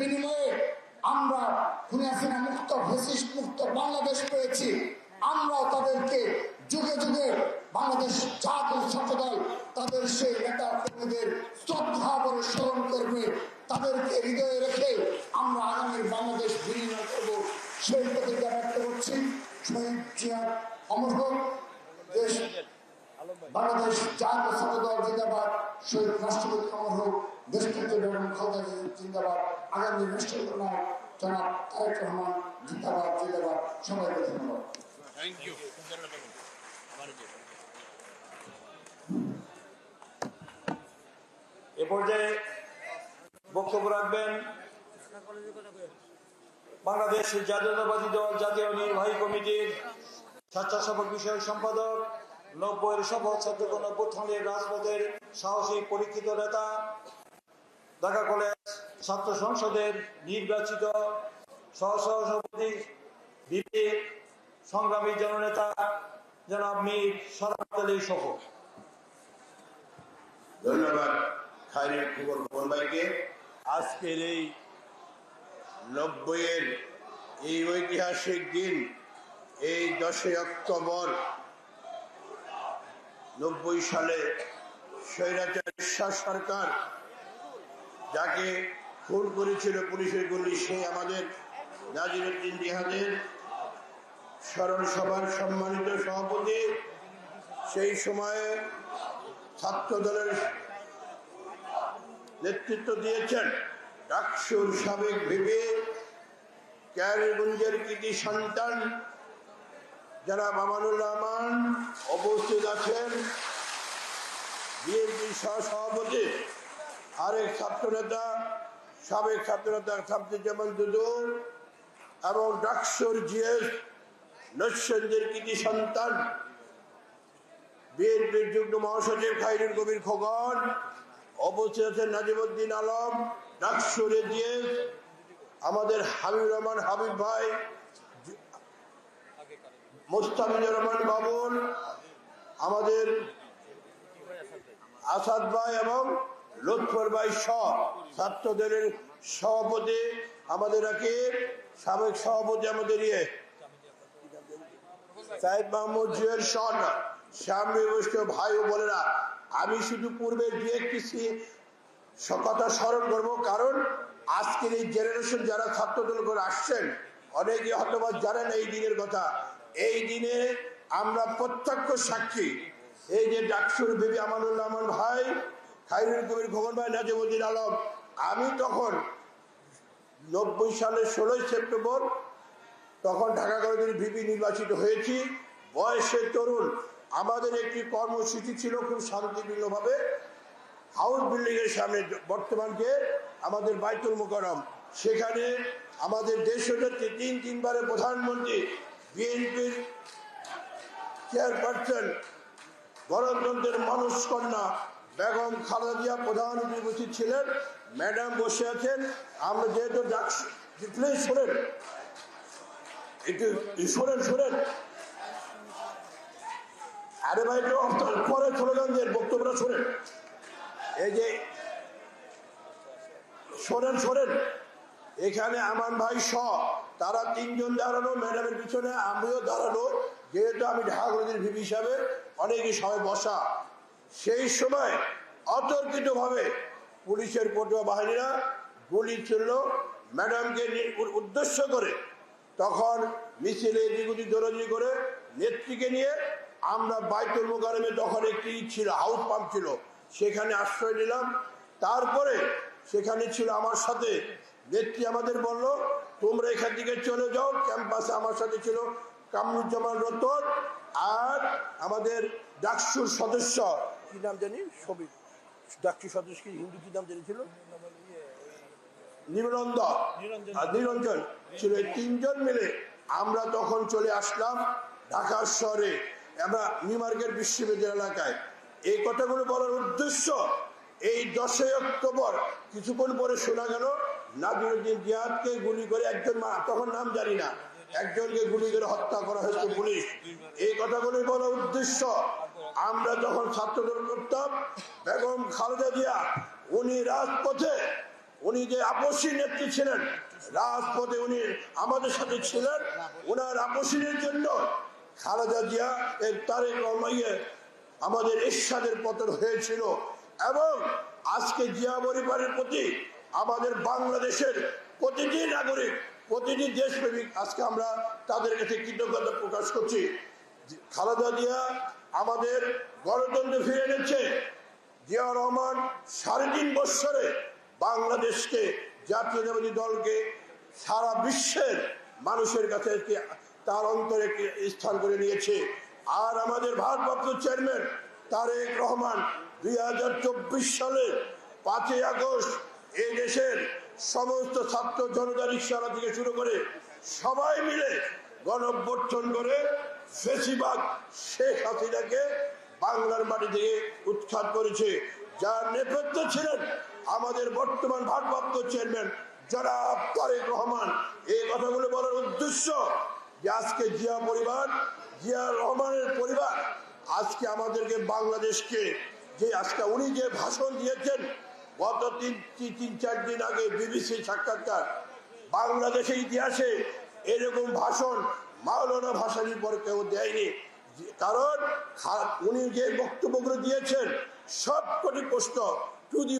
বিনিময়ে আমরা খুনি হাসিনা মুক্ত ফেসিস্ট মুক্ত বাংলাদেশ পেয়েছি। আমরাও তাদেরকে যুগে যুগে বাংলাদেশ জাতীয় ছাত্রদল তাদের সেই নেতা কর্মীদের শ্রদ্ধা করে স্মরণ করবে। তাদেরকে হৃদয়ে রেখে আমরা আগামী বাংলাদেশ বিনিময় করব। সেই প্রতিজ্ঞা ব্যক্ত করছি। শহীদ জিয়া অমর দেশ বাংলাদেশ জিন্দাবাদ। শহীদ রাষ্ট্রপতি অমর জিন্দাবাদ। আগামী রাষ্ট্রপতি রহমান জিন্দাবাদ জিন্দাবাদ। সবাইকে ধন্যবাদ। এ পর্যায়ে বক্তব্য রাখবেন বাংলাদেশ জাতীয়তাবাদী দল জাতীয় নির্বাহী কমিটির স্বেচ্ছাসেবক বিষয়ক সম্পাদক নব্বইয়ের শপথ ছাত্রগণ অভ্যুত্থানের রাজপথের সাহসী পরীক্ষিত নেতা ঢাকা কলেজ ছাত্র সংসদের নির্বাচিত সহসভাপতি বিপি সংগ্রামী জননেতা জনাব মীর সরাফ আলী সহ। ধন্যবাদ খাইরের খবর ভবন ভাইকে। আজকের এই নব্বইয়ের এই ঐতিহাসিক দিন এই দশই অক্টোবর নব্বই সালে স্বৈরাচার সরকার যাকে খুন করেছিল পুলিশের গুলি, সে আমাদের নাজিরুদ্দিন জিহাদের স্মরণ সভার সম্মানিত সভাপতি। সেই সময়ে ছাত্র দলের নেতৃত্ব দিয়েছেন ডাকসুর সাবেক ভেবে ক্যারগঞ্জের কৃতি সন্তান যারা মামানুর রহমান উপস্থিত আছেন, বিএনপি সহসভাপতি আরেক ছাত্রনেতা, সাবেক ছাত্রনেতা শামসুজ্জামান দুদুর এবং ডাকসুর জিএস নৈশ্বর্যের কৃতি সন্তান, বিএনপির যুগ্ম মহাসচিব খাইরুল কবির খোকন, অবস্থিত আছেন নাজিমুদ্দিন আলম, ডাকসুরে দিয়ে আমাদের হাবিব রহমান হাবিব ভাই মোস্তাফিজুর রহমান বাবুল, আমাদের আসাদ ভাই এবং লুৎফর ভাই সহ ছাত্রদের সভাপতি আমাদের রাকিব সাবেক সভাপতি আমাদের ইয়ে সাহেব মাহমুদ জুয়েল সন শ্যামী বৈষ্ণব ভাই ও বোনেরা, আমি শুধু পূর্বে দু একটি কথা স্মরণ করব, কারণ আজকের এই জেনারেশন যারা ছাত্রদল করে আসছেন, অনেকে হয়তো জানেন এই দিনের কথা এই দিনে আমরা প্রত্যক্ষ সাক্ষী। এই যে ডাকসুর বিবি আমানুল্লাহ আমান ভাই খাইরুল কবির খোকন ভাই, নাজিমুদ্দিন আলম, আমি তখন নব্বই সালের ষোলোই সেপ্টেম্বর, তখন ঢাকা কলেজের ভিপি নির্বাচিত হয়েছি। বয়সের তরুণ, আমাদের একটি কর্মসূচি ছিল খুব শান্তিপূর্ণভাবে। হাউস বিল্ডিং এর সামনে বর্তমানকে আমাদের বাইতুল মোকারম সেখানে আমাদের দেশনেত্রী তিন তিনবারের প্রধানমন্ত্রী বিএনপির চেয়ারপারসন গণতন্ত্রের মানুষ কন্যা বেগম খালেদা জিয়া প্রধান অতিথি ছিলেন, ম্যাডাম বসে আছেন। আমরা যেহেতু প্লিজ শোনেন, একটু শোনেন শোনেন। আরে ভাই, একটু পরে যে বক্তব্যটা শোনেন। এই যে শোনেন শোনেন। এখানে আমার ভাই স তারা তিনজন দাঁড়ানো, ম্যাডামের পিছনে, আমিও দাঁড়ানো। যেহেতু আমি ঢাকা কলেজের ভিপি হিসাবে অনেকই সবাই বসা। সেই সময় অতর্কিতভাবে পুলিশের পটুয়া বাহিনীরা গুলি ছিল ম্যাডামকে উদ্দেশ্য করে তখন মিছিলে এদিক দৌড়াদৌড়ি করে নেত্রীকে নিয়ে আমরা বাইতুল মোকারমে তখন একটি ছিল, হাউস পাম্প ছিল। সেখানে আশ্রয় নিলাম। তারপরে সেখানে ছিল আমার সাথে নেত্রী আমাদের বলল তোমরা এখান থেকে চলে যাও ক্যাম্পাসে আমার সাথে ছিল কামরুজ্জামান রতন আর আমাদের ডাকসুর সদস্য কি নাম জানি? সবির ডাকসুর সদস্য কি? হিন্দু কি নাম জানি ছিল? নিরঞ্জন। আর নিরঞ্জন ছিল এই তিনজন মিলে আমরা তখন চলে আসলাম ঢাকা শহরে আমরা নিউ মার্কেট বিশ্ববিদ্যালয় এলাকায়। এই কথাগুলো বলার উদ্দেশ্য এই দশই অক্টোবর কিছুক্ষণ পরে শোনা গেল জিয়াদকে গুলি করে একজন তখন নাম জানি না। একজনকে গুলি করে হত্যা করা হয়েছে পুলিশ। এই কথাগুলি বলার উদ্দেশ্য, আমরা যখন ছাত্রদল করতাম, বেগম খালেদা জিয়া, উনি রাজপথে, উনি যে আপসী নেত্রী ছিলেন, রাজপথে উনি আমাদের সাথে ছিলেন ওনার আপসীনের জন্য খালেদা জিয়া এর তারেক রহমাইয়ে আমাদের এরশাদের পতন হয়েছিল। এবং আজকে জিয়া পরিবারের প্রতি আমাদের বাংলাদেশের প্রতিটি নাগরিক, প্রতিটি দেশপ্রেমিক আজকে আমরা তাদের কাছে কৃতজ্ঞতা প্রকাশ করছি। খালেদা জিয়া আমাদের গণতন্ত্র ফিরে এনেছে। জিয়া রহমান সাড়ে তিন বৎসরে বাংলাদেশকে জাতীয় জাতীয়তাবাদী দলকে সারা বিশ্বের মানুষের কাছে তার অন্তরে স্থান করে নিয়েছে। আর আমাদের ভারপ্রাপ্ত চেয়ারম্যান তারেক রহমান দুই হাজার চব্বিশ সালের পাঁচই আগস্ট এই দেশের সমস্ত ছাত্র জনতা রিক্সাওয়ালা থেকে শুরু করে সবাই মিলে গণঅভ্যর্থন করে ফেসিবাগ শেখ হাসিনাকে বাংলার মাটি থেকে উৎখাত করেছে। যার নেপথ্যে ছিলেন আমাদের বর্তমান ভারপ্রাপ্ত চেয়ারম্যান জনাব তারেক রহমান। এই কথাগুলো বলার উদ্দেশ্য যে আজকে জিয়া পরিবার, জিয়া রহমানের পরিবার আজকে আমাদেরকে বাংলাদেশকে যে আজকে উনি যে ভাষণ দিয়েছেন গত তিন, তিন- চার দিন আগে বিবিসি সাক্ষাৎকার। বাংলাদেশের ইতিহাসে এরকম ভাষণ মাওলানা ভাষার পর কেউ দেয়নি। কারণ উনি যে বক্তব্যগুলো দিয়েছেন, সবকটি প্রশ্ন টু দি